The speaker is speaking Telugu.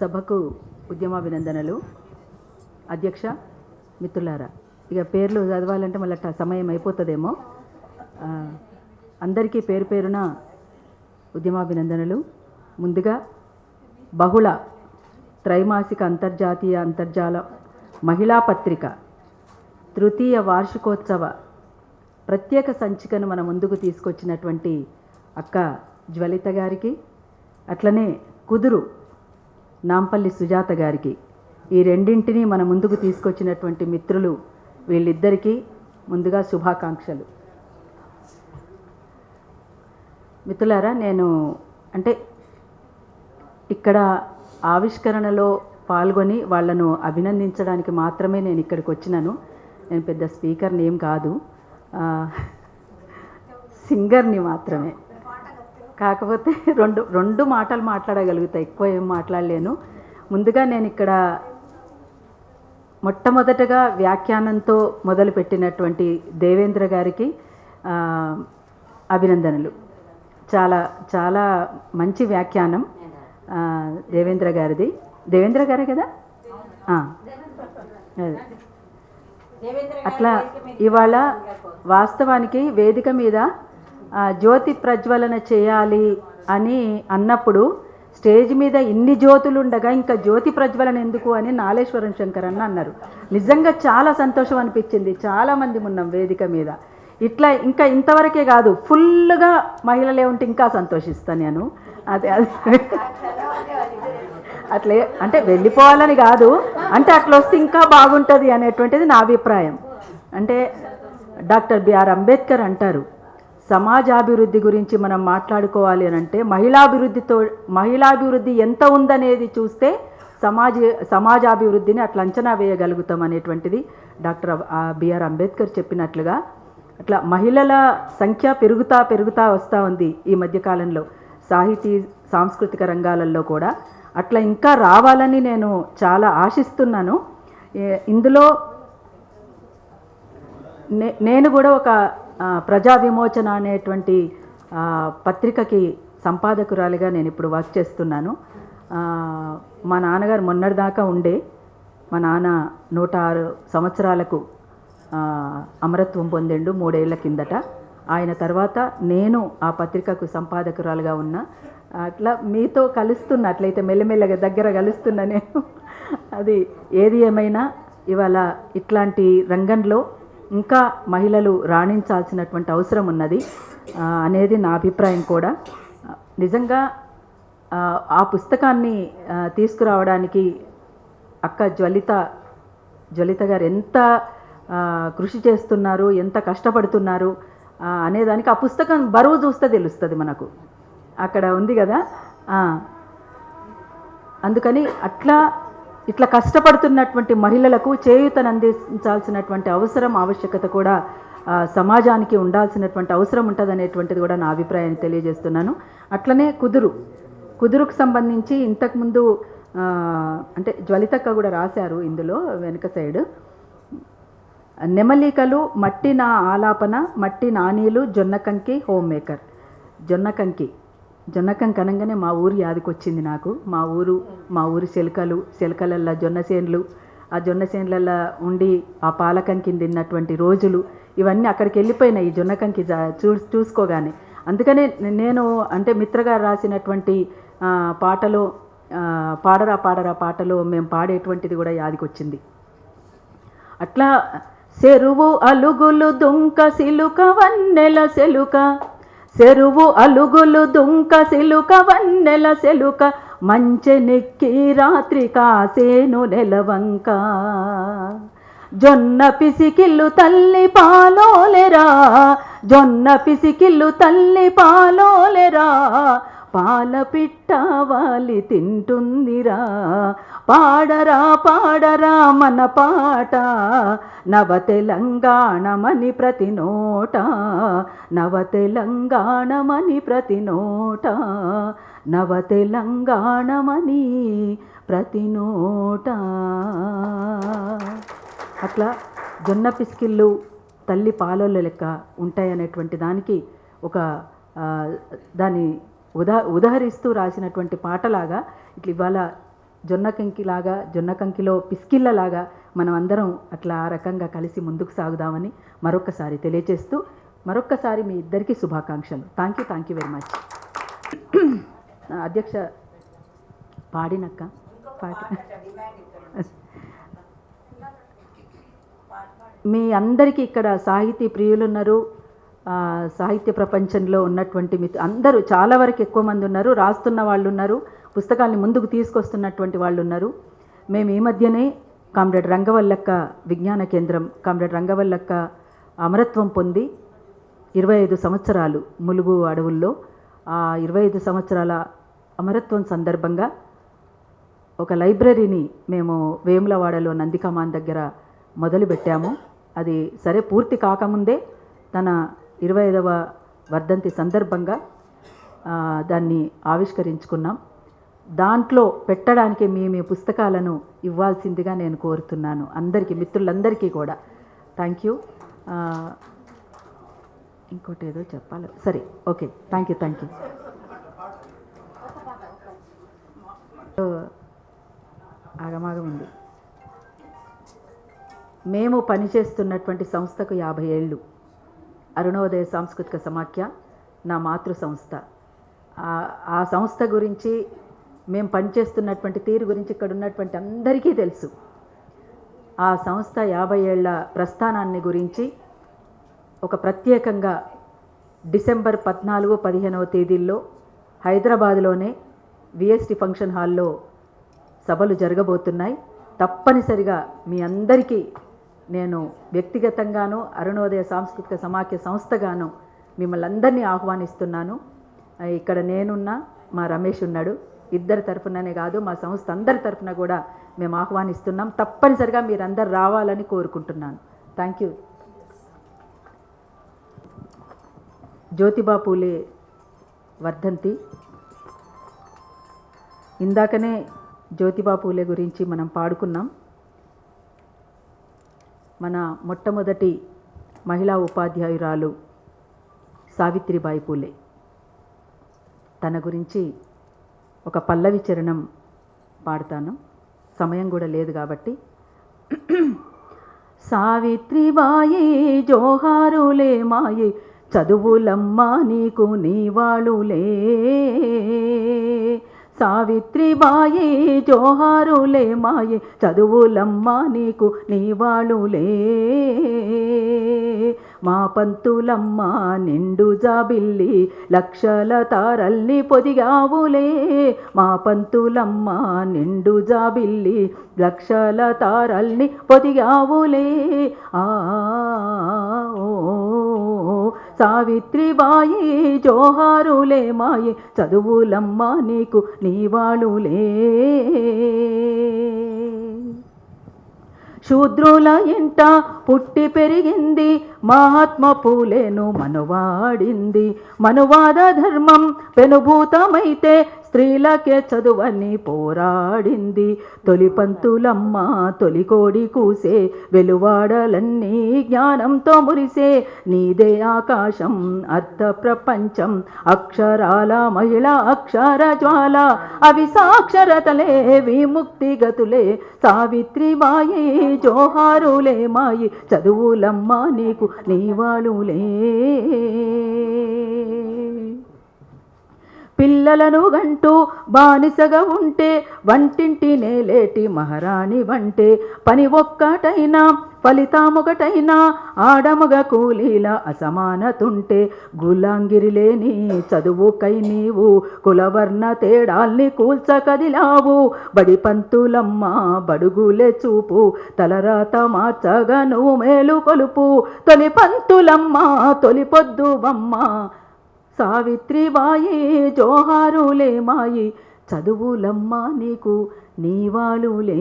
సభకు ఉద్యమాభినందనలు. అధ్యక్ష మిత్రులారా ఇక పేర్లు చదవాలంటే మళ్ళీ సమయం అయిపోతుందేమో. అందరికీ పేరు పేరున ఉద్యమాభినందనలు. ముందుగా బహుళ త్రైమాసిక అంతర్జాతీయ అంతర్జాల మహిళా పత్రిక తృతీయ వార్షికోత్సవ ప్రత్యేక సంచికను మన ముందుకు తీసుకొచ్చినటువంటి అక్క జ్వలిత గారికి అట్లనే కుదురు నాంపల్లి సుజాత గారికి ఈ రెండింటిని మన ముందుకు తీసుకొచ్చినటువంటి మిత్రులు వీళ్ళిద్దరికీ ముందుగా శుభాకాంక్షలు. మిత్రులారా నేను అంటే ఇక్కడ ఆవిష్కరణలో పాల్గొని వాళ్ళను అభినందించడానికి మాత్రమే నేను ఇక్కడికి వచ్చినాను. నేను పెద్ద స్పీకర్ని ఏం కాదు. సింగర్ని మాత్రమే. కాకపోతే రెండు రెండు మాటలు మాట్లాడగలుగుతా ఎక్కువ ఏం మాట్లాడలేను. ముందుగా నేను ఇక్కడ మొట్టమొదటగా వ్యాఖ్యానంతో మొదలుపెట్టినటువంటి దేవేంద్ర గారికి అభినందనలు. చాలా చాలా మంచి వ్యాఖ్యానం దేవేంద్ర గారిది. దేవేంద్ర గారే కదా? అట్లా ఇవాళ వాస్తవానికి వేదిక మీద జ్యోతి ప్రజ్వలన చేయాలి అని అన్నప్పుడు స్టేజ్ మీద ఇన్ని జ్యోతులుండగా ఇంకా జ్యోతి ప్రజ్వలన ఎందుకు అని నాలేశ్వరం శంకర్ అన్న అన్నారు. నిజంగా చాలా సంతోషం అనిపించింది. చాలామంది ఉన్నాం వేదిక మీద. ఇట్లా ఇంకా ఇంతవరకే కాదు ఫుల్గా మహిళలే ఉంటే ఇంకా సంతోషిస్తాను నేను. అదే అదే. అట్లే అంటే వెళ్ళిపోవాలని కాదు అంటే అట్లా వస్తే ఇంకా బాగుంటుంది అనేటువంటిది నా అభిప్రాయం. అంటే డాక్టర్ బిఆర్ అంబేద్కర్ అంటారు సమాజాభివృద్ధి గురించి మనం మాట్లాడుకోవాలి అని అంటే మహిళాభివృద్ధితో మహిళాభివృద్ధి ఎంత ఉందనేది చూస్తే సమాజ సమాజాభివృద్ధిని అట్లా అంచనా వేయగలుగుతాం అనేటువంటిది డాక్టర్ బిఆర్ అంబేద్కర్ చెప్పినట్లుగా. అట్లా మహిళల సంఖ్య పెరుగుతా పెరుగుతా వస్తూ ఉంది ఈ మధ్యకాలంలో సాహితీ సాంస్కృతిక రంగాలలో కూడా. అట్లా ఇంకా రావాలని నేను చాలా ఆశిస్తున్నాను. ఇందులో నే- నేను కూడా ఒక ప్రజా విమోచన అనేటువంటి పత్రికకి సంపాదకురాలిగా నేను ఇప్పుడు వర్క్ చేస్తున్నాను. మా నాన్నగారు మొన్నటిదాకా ఉండే మా నాన్న నూట ఆరు సంవత్సరాలకు అమరత్వం పొందిండు మూడేళ్ళ కిందట. ఆయన తర్వాత నేను ఆ పత్రికకు సంపాదకురాలుగా ఉన్నా అట్లా మీతో కలుస్తున్న అట్లయితే మెల్లమెల్లగా దగ్గర కలుస్తున్నా నేను. అది ఏది ఏమైనా ఇవాళ ఇట్లాంటి రంగంలో ఇంకా మహిళలు రాణించాల్సినటువంటి అవసరం ఉన్నది అనేది నా అభిప్రాయం కూడా. నిజంగా ఆ, పుస్తకాన్ని తీసుకురావడానికి అక్క జ్వలిత జ్వలిత గారు ఎంత కృషి చేస్తున్నారు ఎంత కష్టపడుతున్నారు అనేదానికి ఆ పుస్తకం బరువు చూస్తే తెలుస్తుంది మనకు. అక్కడ ఉంది కదా? అందుకని అట్లా ఇట్లా కష్టపడుతున్నటువంటి మహిళలకు చేయూతను అందించాల్సినటువంటి అవసరం ఆవశ్యకత కూడా సమాజానికి ఉండాల్సినటువంటి అవసరం ఉంటుంది అనేటువంటిది కూడా నా అభిప్రాయాన్ని తెలియజేస్తున్నాను. అట్లనే కుదురు. కుదురుకు సంబంధించి ఇంతకుముందు అంటే జ్వలితక్క కూడా రాశారు ఇందులో వెనుక సైడ్. నెమలికలు మట్టి నా ఆలాపన మట్టి నానీలు జొన్నకంకి హోమ్ మేకర్ జొన్నకంకి. జొన్నకం కనంగానే మా ఊరు యాదికొచ్చింది నాకు. మా ఊరు మా ఊరి శిలకలు శిలకలల్లో జొన్న చేనులు ఆ జొన్న చేన్లల్లో ఉండి ఆ పాలకంకి తిన్నటువంటి రోజులు ఇవన్నీ అక్కడికి వెళ్ళిపోయినాయి ఈ జొన్నకంకి జా- చూ చూసుకోగానే. అందుకనే నేను అంటే మిత్రగారు రాసినటువంటి పాటలో పాడరా పాడరా పాటలో మేము పాడేటువంటిది కూడా యాదికొచ్చింది. అట్లా చెరువు అలుగులు దుంక సిలుక వన్నెల సెలుక చెరువు అలుగులు దుంక సిలుక వన్నెల సెలుక మంచెనెక్కి రాత్రి కాసేను నెలవంక జొన్న పిసికిల్లు తల్లి పాలోలెరా జొన్న పిసికిల్లు తల్లి పాలోలెరా పాలపిట్ట వాలి తింటుందిరా. పాడరా పాడరా మన పాట. నవ తెలంగాణమని ప్రతి నోట. నవ తెలంగాణమని ప్రతి నోట. నవ తెలంగాణమని ప్రతి నోట. అట్లా జొన్న పిసికిళ్ళు తల్లి పాలల లెక్క ఉంటాయనేటువంటి దానికి ఒక దాని ఉదా ఉదహరిస్తూ రాసినటువంటి పాటలాగా ఇట్లా ఇవాళ జొన్న కంకిలాగా జొన్న కంకిలో పిస్కిళ్ళలాగా మనం అందరం అట్లా ఆ రకంగా కలిసి ముందుకు సాగుదామని మరొక్కసారి తెలియజేస్తూ మరొక్కసారి మీ ఇద్దరికీ శుభాకాంక్షలు. Thank you thank you very much అధ్యక్ష పాడినక్క పాడి మీ అందరికీ ఇక్కడ సాహితీ ప్రియులు ఉన్నారు ఆ, సాహిత్య ప్రపంచంలో ఉన్నటువంటి మిత్ అందరూ చాలా వరకు ఎక్కువ మంది ఉన్నారు రాస్తున్న వాళ్ళు ఉన్నారు పుస్తకాల్ని ముందుకు తీసుకొస్తున్నటువంటి వాళ్ళు ఉన్నారు. మేము ఈ మధ్యనే కామ్రేడ్ రంగవల్లక్క విజ్ఞాన కేంద్రం కామ్రేడ్ రంగవల్లక్క అమరత్వం పొంది ఇరవై ఐదు సంవత్సరాలు ములుగు అడవుల్లో ఆ ఇరవై ఐదు సంవత్సరాల అమరత్వం సందర్భంగా ఒక లైబ్రరీని మేము వేములవాడలో నందికమాన్ దగ్గర మొదలుపెట్టాము. అది సరే పూర్తి కాకముందే తన ఇరవై ఐదవ వర్ధంతి సందర్భంగా దాన్ని ఆవిష్కరించుకున్నాం. దాంట్లో పెట్టడానికి మీ మీ పుస్తకాలను ఇవ్వాల్సిందిగా నేను కోరుతున్నాను. అందరికీ మిత్రులందరికీ కూడా. థ్యాంక్ యూ ఇంకోటి ఏదో చెప్పాలి. సరే okay. Thank you thank you ఆగమాగం ఉంది. మేము పనిచేస్తున్నటువంటి సంస్థకు యాభై ఏళ్ళు. అరుణోదయ సాంస్కృతిక సమాఖ్య నా మాతృ సంస్థ ఆ- సంస్థ గురించి మేము పనిచేస్తున్నటువంటి తీరు గురించి ఇక్కడ ఉన్నటువంటి అందరికీ తెలుసు. ఆ సంస్థ యాభై ఏళ్ళ ప్రస్థానాన్ని గురించి ఒక ప్రత్యేకంగా డిసెంబర్ పద్నాలుగు పదిహేనవ తేదీల్లో హైదరాబాద్లోనే విఎస్టి ఫంక్షన్ హాల్లో సభలు జరగబోతున్నాయి. తప్పనిసరిగా మీ అందరికీ నేను వ్యక్తిగతంగాను అరుణోదయ సాంస్కృతిక సమాఖ్య సంస్థగాను మిమ్మల్ని అందరినీ ఆహ్వానిస్తున్నాను. ఇక్కడ నేనున్నా మా రమేష్ ఉన్నాడు. ఇద్దరి తరఫుననే కాదు మా సంస్థ అందరి తరఫున కూడా మేము ఆహ్వానిస్తున్నాం. తప్పనిసరిగా మీరందరు రావాలని కోరుకుంటున్నాను. థ్యాంక్ యూ జ్యోతిబా పూలే వర్ధంతి. ఇందాకనే జ్యోతిబా పూలే గురించి మనం పాడుకున్నాం. మన మొట్టమొదటి మహిళా ఉపాధ్యాయురాలు సావిత్రిబాయి పూలే. తన గురించి ఒక పల్లవి చరణం పాడతాను. సమయం కూడా లేదు కాబట్టి. సావిత్రిబాయి జోహారులే మాయి చదువులమ్మ నీకు నీవాళులే సావిత్రిబాయే జోహారులే మాయే చదువులమ్మ నీకు నీవాళులే. మా పంతులమ్మ నిండు జాబిల్లి లక్షల తారల్ని పొదిగావులే. మా పంతులమ్మ నిండు జాబిల్లి లక్షల తారల్ని పొదిగావులే. ఆ సావిత్రిబాయి జోహారులే మాయే చదువులమ్మ నీకు నీవాళులే. శూద్రుల ఇంట పుట్టి పెరిగింది మహాత్మ పూలేను మనువాడింది. మనువాద ధర్మం పెనుభూతమైతే స్త్రీలకే చదువని పోరాడింది. తొలి పంతులమ్మ తొలి కోడి కూసే వెలువాడలన్నీ జ్ఞానంతో మురిసే. నీదే ఆకాశం అర్థ ప్రపంచం అక్షరాల మహిళ అక్షర జ్వాల. అవి సాక్షరతలే విముక్తి గతులే. సావిత్రిబాయి జోహారులే మాయి. చదువులమ్మ నీకు నీవాళులే పిల్లలను గంటూ బానిసగా ఉంటే వంటింటి నేలేటి మహారాణి వంటే పని ఒక్కటైనా ఫలితామొకటైనా ఆడముగ కూలీల అసమానతుంటే గులాంగిరి లేని చదువుకై నీవు కులవర్ణ తేడాల్ని కూల్చకదిలావు బడి పంతులమ్మ బడుగులే చూపు తలరాత మార్చగా నువ్వు మేలు కొలుపు తొలి పంతులమ్మ తొలి పొద్దువమ్మ సావిత్రిబాయి జోహారులే మాయి చదువులమ్మ నీకు నీవాళులే.